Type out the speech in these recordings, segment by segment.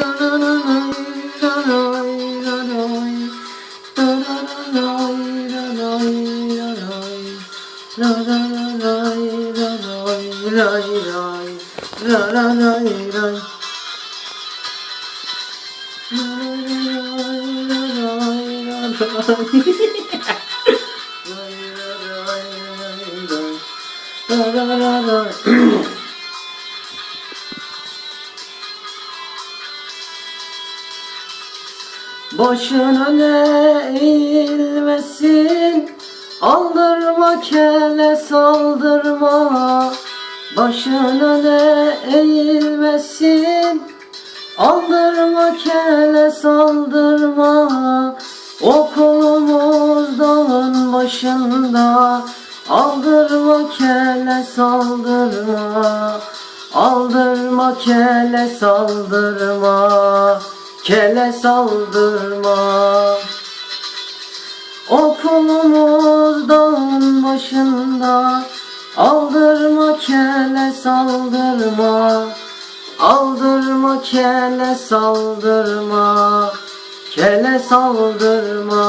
Yeah. Öne eğilmesin. Aldırma kele saldırma. Başın öne eğilmesin. Aldırma kele saldırma. Okulumuz dağın başında. Aldırma kele saldırma. Aldırma kele saldırma Kele saldırma. Okulumuz dağın başında. Aldırma kele saldırma. Aldırma kele saldırma. Kele saldırma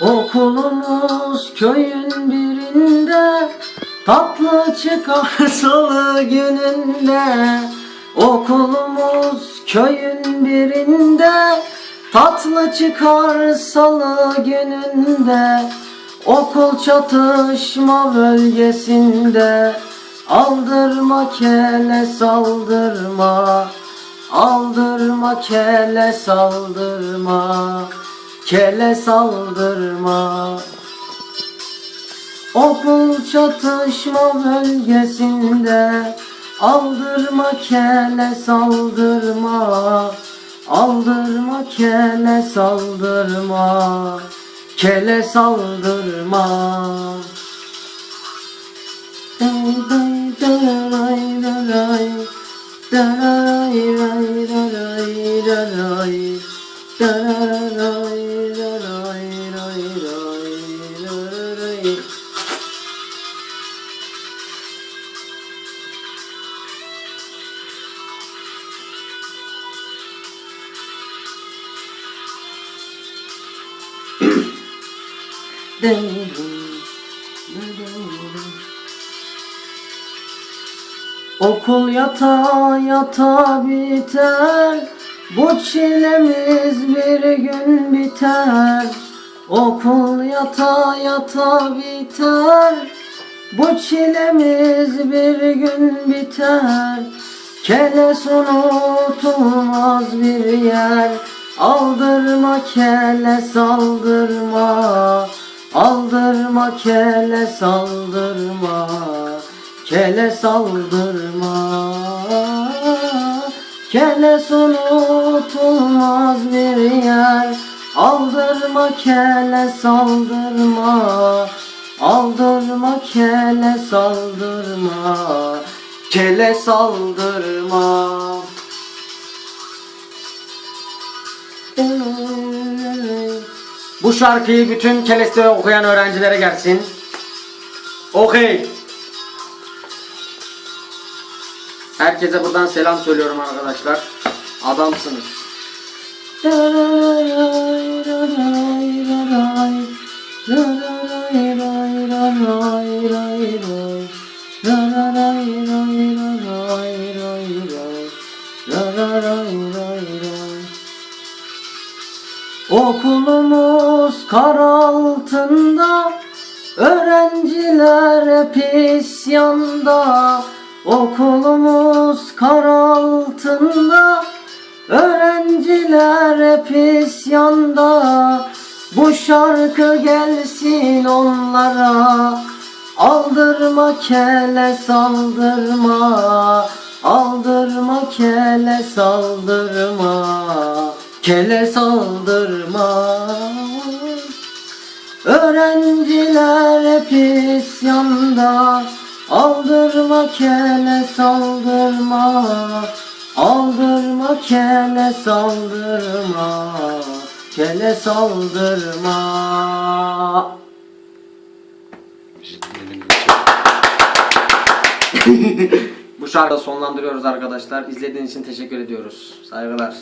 Okulumuz köyün birinde Tatlı çıkar salı gününde. Okulumuz köyün birinde Tatlı çıkar salı gününde Okul çatışma bölgesinde Aldırma kele saldırma Aldırma kele saldırma Kele saldırma. Okul çatışma bölgesinde Aldırma kele saldırma Aldırma kele saldırma Kele saldırma Okul yata yata biter. Bu çilemiz bir gün biter. Okul yata yata biter. Bu çilemiz bir gün biter. Keles unutulmaz bir yer. Aldırma kele saldırma Aldırma kele saldırma Kele saldırma. Kele unutulmaz bir yer. Aldırma kele saldırma. Aldırma kele saldırma. Kele saldırma Bu şarkıyı bütün Keles'te okuyan öğrencilere gelsin. Okey. Herkese buradan selam söylüyorum arkadaşlar. Adamsınız. Okulumuz kar altında Öğrenciler hep isyanda Okulumuz kar altında Öğrenciler hep isyanda Bu şarkı gelsin onlara Aldır Aldırma kele saldırma. Aldırma kele saldırma. Kele saldırma Öğrenciler hep isyanda Aldırma kele saldırma Aldırma kele saldırma Kele saldırma Bu şarkıyı sonlandırıyoruz arkadaşlar. İzlediğiniz için teşekkür ediyoruz. Saygılar.